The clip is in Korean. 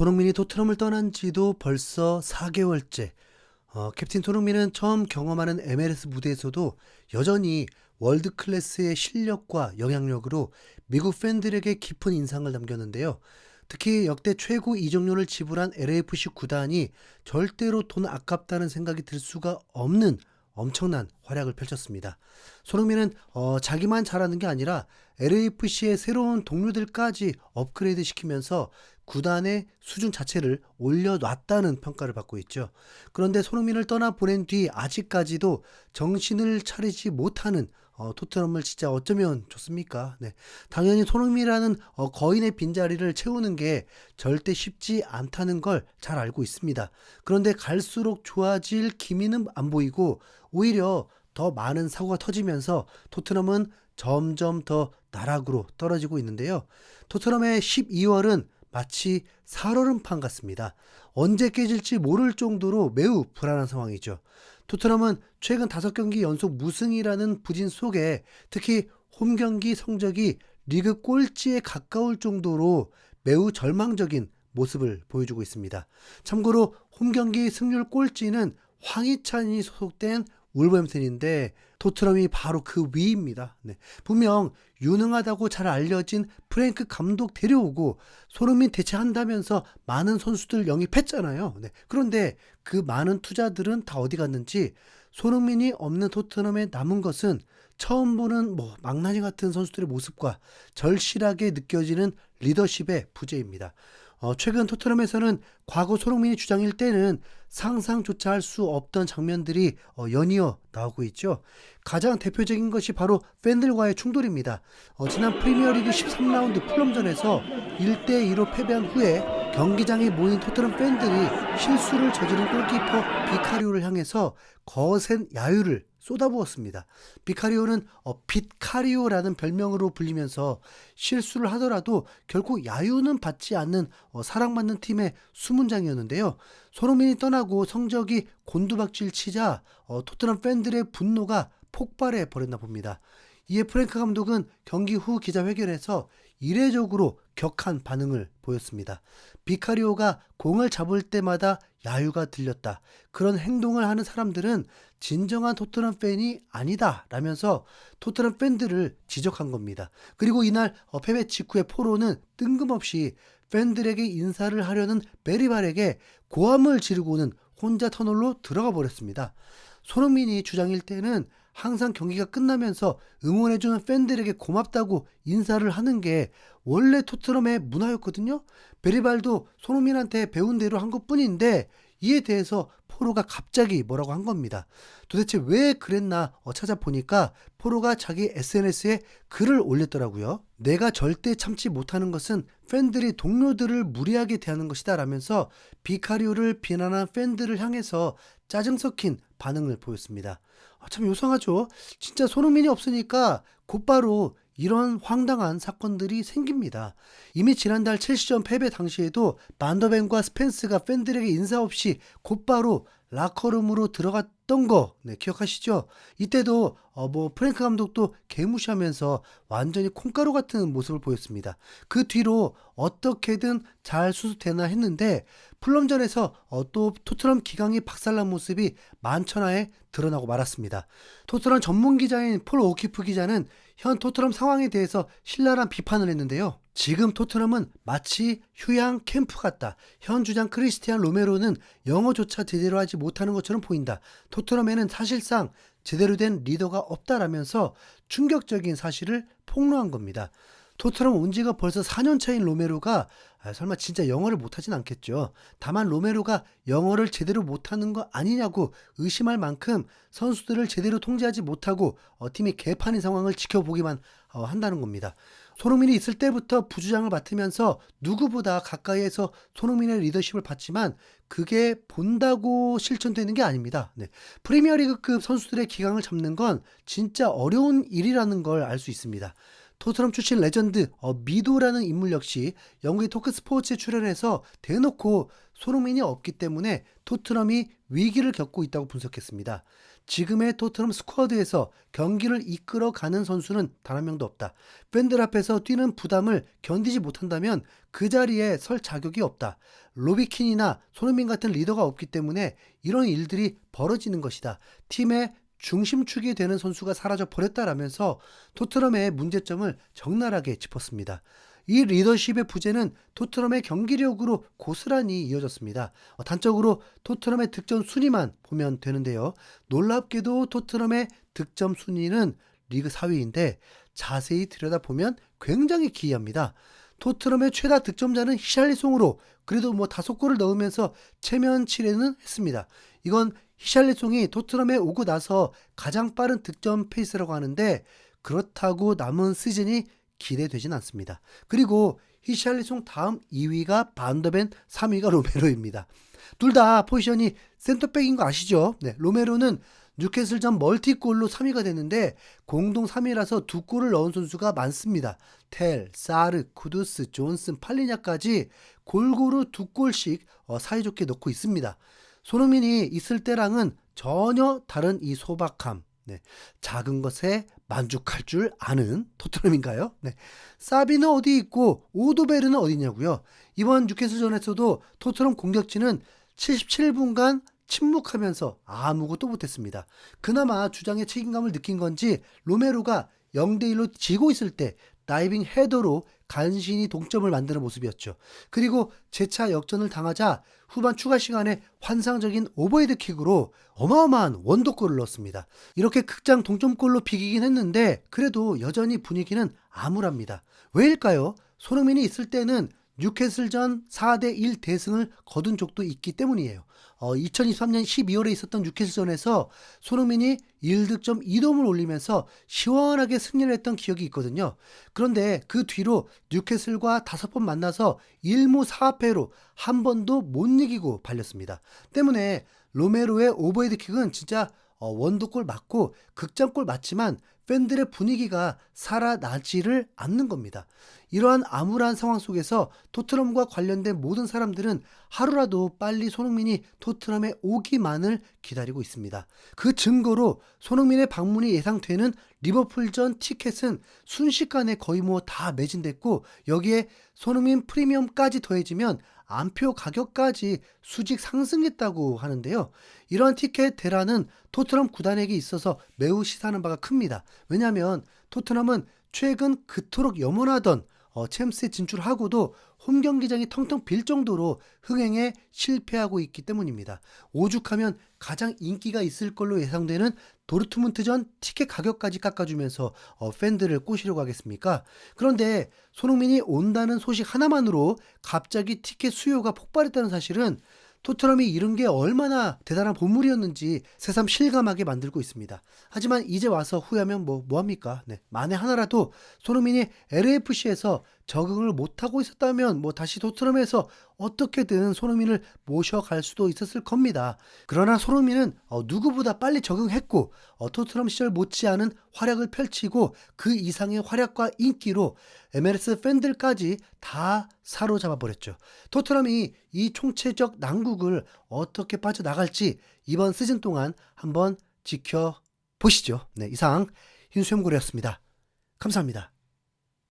손흥민이 토트넘을 떠난 지도 벌써 4개월째. 어, 캡틴 손흥민은 처음 경험하는 MLS 무대에서도 여전히 월드 클래스의 실력과 영향력으로 미국 팬들에게 깊은 인상을 남겼는데요. 특히 역대 최고 이적료를 지불한 LAFC 구단이 절대로 돈 아깝다는 생각이 들 수가 없는 엄청난 활약을 펼쳤습니다. 손흥민은 어, 자기만 잘하는 게 아니라 LAFC의 새로운 동료들까지 업그레이드 시키면서 구단의 수준 자체를 올려놨다는 평가를 받고 있죠. 그런데 손흥민을 떠나 보낸 뒤 아직까지도 정신을 차리지 못하는 어, 토트넘을 진짜 어쩌면 좋습니까? 네. 당연히 손흥민이라는 어, 거인의 빈자리를 채우는 게 절대 쉽지 않다는 걸 잘 알고 있습니다. 그런데 갈수록 좋아질 기미는 안 보이고 오히려 더 많은 사고가 터지면서 토트넘은 점점 더 나락으로 떨어지고 있는데요. 토트넘의 12월은 마치 살얼음판 같습니다. 언제 깨질지 모를 정도로 매우 불안한 상황이죠. 토트넘은 최근 5경기 연속 무승이라는 부진 속에 특히 홈 경기 성적이 리그 꼴찌에 가까울 정도로 매우 절망적인 모습을 보여주고 있습니다. 참고로 홈 경기 승률 꼴찌는 황희찬이 소속된 울버햄튼인데 토트넘이 바로 그 위입니다. 네. 분명 유능하다고 잘 알려진 프랭크 감독 데려오고 손흥민 대체한다면서 많은 선수들 영입했잖아요. 네. 그런데 그 많은 투자들은 다 어디 갔는지 손흥민이 없는 토트넘에 남은 것은 처음 보는 뭐 망나니 같은 선수들의 모습과 절실하게 느껴지는 리더십의 부재입니다. 어, 최근 토트넘에서는 과거 손흥민이 주장일 때는 상상조차 할 수 없던 장면들이 어, 연이어 나오고 있죠. 가장 대표적인 것이 바로 팬들과의 충돌입니다. 어, 지난 프리미어리그 13라운드 풀럼전에서 1대2로 패배한 후에 경기장에 모인 토트넘 팬들이 실수를 저지른 골키퍼 비카리오를 향해서 거센 야유를 쏟아부었습니다. 비카리오는 어, 빛카리오라는 별명으로 불리면서 실수를 하더라도 결코 야유는 받지 않는 어, 사랑받는 팀의 수문장이었는데요. 손흥민이 떠나고 성적이 곤두박질 치자 어, 토트넘 팬들의 분노가 폭발해 버렸나 봅니다. 이에 프랭크 감독은 경기 후 기자회견에서 이례적으로 격한 반응을 보였습니다. 비카리오가 공을 잡을 때마다 야유가 들렸다. 그런 행동을 하는 사람들은 진정한 토트넘 팬이 아니다. 라면서 토트넘 팬들을 지적한 겁니다. 그리고 이날 어, 패배 직후에 포로는 뜬금없이 팬들에게 인사를 하려는 베리발에게 고함을 지르고는 혼자 터널로 들어가 버렸습니다. 손흥민이 주장일 때는 항상 경기가 끝나면서 응원해주는 팬들에게 고맙다고 인사를 하는 게 원래 토트넘의 문화였거든요. 베리발도 손흥민한테 배운 대로 한 것 뿐인데 이에 대해서 포로가 갑자기 뭐라고 한 겁니다. 도대체 왜 그랬나 어, 찾아보니까 포로가 자기 SNS에 글을 올렸더라고요. 내가 절대 참지 못하는 것은 팬들이 동료들을 무리하게 대하는 것이다 라면서 비카리오를 비난한 팬들을 향해서 짜증 섞인 반응을 보였습니다. 아, 참 요상하죠. 진짜 손흥민이 없으니까 곧바로 이런 황당한 사건들이 생깁니다. 이미 지난달 첼시전 패배 당시에도 만더벤과 스펜스가 팬들에게 인사 없이 곧바로 라커룸으로 들어갔던 거 네, 기억하시죠? 이때도 어, 뭐 프랭크 감독도 개무시하면서 완전히 콩가루 같은 모습을 보였습니다. 그 뒤로 어떻게든 잘 수습되나 했는데 플럼전에서 어, 또 토트넘 기강이 박살난 모습이 만천하에 드러나고 말았습니다. 토트넘 전문 기자인 폴 오키프 기자는 현 토트넘 상황에 대해서 신랄한 비판을 했는데요. 지금 토트넘은 마치 휴양 캠프 같다. 현 주장 크리스티안 로메로는 영어조차 제대로 하지 못하는 것처럼 보인다. 토트넘에는 사실상 제대로 된 리더가 없다라면서 충격적인 사실을 폭로한 겁니다. 토트넘 온 지가 벌써 4년 차인 로메로가 아, 설마 진짜 영어를 못하진 않겠죠. 다만 로메로가 영어를 제대로 못하는 거 아니냐고 의심할 만큼 선수들을 제대로 통제하지 못하고 어, 팀이 개판인 상황을 지켜보기만 어, 한다는 겁니다. 손흥민이 있을 때부터 부주장을 맡으면서 누구보다 가까이에서 손흥민의 리더십을 봤지만 그게 본다고 실천되는 게 아닙니다. 네. 프리미어리그급 선수들의 기강을 잡는 건 진짜 어려운 일이라는 걸 알 수 있습니다. 토트넘 출신 레전드 어, 미도라는 인물 역시 영국의 토크 스포츠에 출연해서 대놓고 손흥민이 없기 때문에 토트넘이 위기를 겪고 있다고 분석했습니다. 지금의 토트넘 스쿼드에서 경기를 이끌어가는 선수는 단 한 명도 없다. 팬들 앞에서 뛰는 부담을 견디지 못한다면 그 자리에 설 자격이 없다. 로비킨이나 손흥민 같은 리더가 없기 때문에 이런 일들이 벌어지는 것이다. 팀의 중심축이 되는 선수가 사라져 버렸다라면서 토트넘의 문제점을 적나라하게 짚었습니다. 이 리더십의 부재는 토트넘의 경기력으로 고스란히 이어졌습니다. 어, 단적으로 토트넘의 득점 순위만 보면 되는데요. 놀랍게도 토트넘의 득점 순위는 리그 4위인데 자세히 들여다보면 굉장히 기이합니다. 토트넘의 최다 득점자는 히샬리송으로 그래도 뭐 다섯 골을 넣으면서 체면 치레는 했습니다. 이건 히샬리송이 토트넘에 오고 나서 가장 빠른 득점 페이스라고 하는데 그렇다고 남은 시즌이 기대되진 않습니다. 그리고 히샬리송 다음 2위가 반더벤, 3위가 로메로입니다. 둘 다 포지션이 센터백인 거 아시죠? 네, 로메로는 뉴캐슬전 멀티골로 3위가 됐는데 공동 3위라서 두 골을 넣은 선수가 많습니다. 텔, 사르, 쿠두스, 존슨, 팔리냐까지 골고루 두 골씩 어, 사이좋게 넣고 있습니다. 손흥민이 있을 때랑은 전혀 다른 이 소박함, 네, 작은 것에 만족할 줄 아는 토트넘인가요? 네. 사비는 어디 있고 오도베르는 어디냐고요? 이번 뉴캐슬전에서도 토트넘 공격진은 77분간 침묵하면서 아무것도 못했습니다. 그나마 주장의 책임감을 느낀 건지 로메로가 0대1로 지고 있을 때 다이빙 헤더로 간신히 동점을 만드는 모습이었죠. 그리고 재차 역전을 당하자 후반 추가 시간에 환상적인 오버헤드 킥으로 어마어마한 원더골을 넣었습니다. 이렇게 극장 동점골로 비기긴 했는데 그래도 여전히 분위기는 암울합니다. 왜일까요? 손흥민이 있을 때는 뉴캐슬전 4대1 대승을 거둔 적도 있기 때문이에요. 어, 2023년 12월에 있었던 뉴캐슬전에서 손흥민이 1득점 2도움을 올리면서 시원하게 승리를 했던 기억이 있거든요. 그런데 그 뒤로 뉴캐슬과 다섯 번 만나서 1무 4패로 한 번도 못 이기고 발렸습니다. 때문에 로메로의 오버헤드킥은 진짜 어, 원더골 맞고 극장골 맞지만 팬들의 분위기가 살아나지를 않는 겁니다. 이러한 암울한 상황 속에서 토트넘과 관련된 모든 사람들은 하루라도 빨리 손흥민이 토트넘에 오기만을 기다리고 있습니다. 그 증거로 손흥민의 방문이 예상되는 리버풀전 티켓은 순식간에 거의 뭐 다 매진됐고 여기에 손흥민 프리미엄까지 더해지면 안표 가격까지 수직 상승했다고 하는데요. 이러한 티켓 대란은 토트넘 구단에게 있어서 매우 시사하는 바가 큽니다. 왜냐하면 토트넘은 최근 그토록 염원하던 어, 챔스에 진출하고도 홈 경기장이 텅텅 빌 정도로 흥행에 실패하고 있기 때문입니다. 오죽하면 가장 인기가 있을 걸로 예상되는 도르트문트전 티켓 가격까지 깎아주면서 어, 팬들을 꼬시려고 하겠습니까? 그런데 손흥민이 온다는 소식 하나만으로 갑자기 티켓 수요가 폭발했다는 사실은 토트넘이 이룬 게 얼마나 대단한 보물이었는지 새삼 실감하게 만들고 있습니다. 하지만 이제 와서 후회하면 뭐, 뭐합니까? 네. 만에 하나라도 손흥민이 LAFC에서 적응을 못하고 있었다면 뭐 다시 토트넘에서 어떻게든 손흥민을 모셔갈 수도 있었을 겁니다. 그러나 손흥민은 어, 누구보다 빨리 적응했고 어, 토트넘 시절 못지않은 활약을 펼치고 그 이상의 활약과 인기로 MLS 팬들까지 다 사로잡아 버렸죠. 토트넘이 이 총체적 난국을 어떻게 빠져나갈지 이번 시즌 동안 한번 지켜보시죠. 네, 이상 흰수염고래였습니다. 감사합니다.